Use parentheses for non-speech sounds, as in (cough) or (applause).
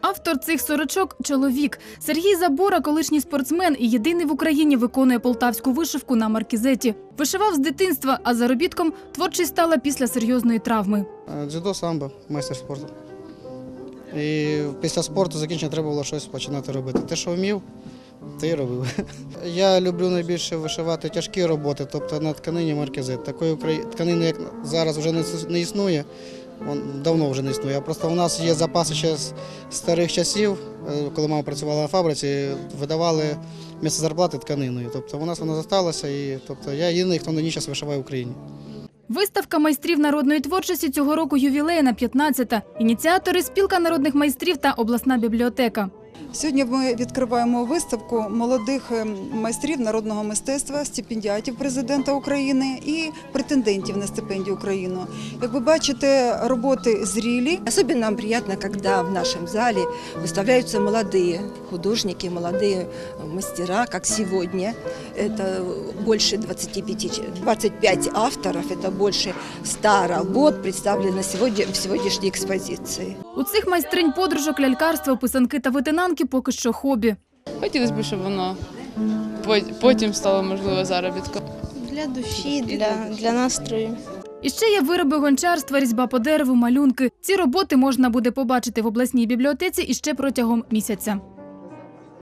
Автор цих сорочок чоловік. Сергій Забора, колишній спортсмен і єдиний в Україні виконує полтавську вишивку на маркізеті. Вишивав з дитинства, а заробітком творчість стала після серйозної травми. Е, Дзюдо, самбо, майстер спорту. І після спорту закінчення треба було щось починати робити. Те, що вмів, й робив. (laughs) Я люблю найбільше вишивати тяжкі роботи, тобто на тканині маркізет. Такої тканини, як зараз вже не існує, вон давно вже не існує. Просто у нас є запаси ще з старих часів, е, коли мама працювала на фабриці, видавали місце зарплати тканиною. Тобто у нас вона залишилася, і тобто я єдиний, хто на ній час вишиває в Україні. Виставка майстрів народної творчості цього року ювілейна 15-та. Ініціатори спілка народних майстрів та обласна бібліотека. Сьогодні ми відкриваємо виставку молодих ем, майстрів народного мистецтва, стипендіатів президента України і претендентів на стипендію України. Як ви бачите, роботи зрілі. Особенно нам приятно, когда в нашем зале выставляются молодые художники, молодые мастера, как сегодня. Это больше 25, ч- 25 авторов, это больше 100 работ представлено сегодня, в сегодняшней экспозиции. У цих майстринь подружок, лялькарства, писанки та витинанки поки що хобі. Хотілося б, щоб воно потім стало можливо заробітком. Для душі, для, для настрою. І ще є вироби гончарства, різьба по дереву, малюнки. Ці роботи можна буде побачити в обласній бібліотеці іще протягом місяця.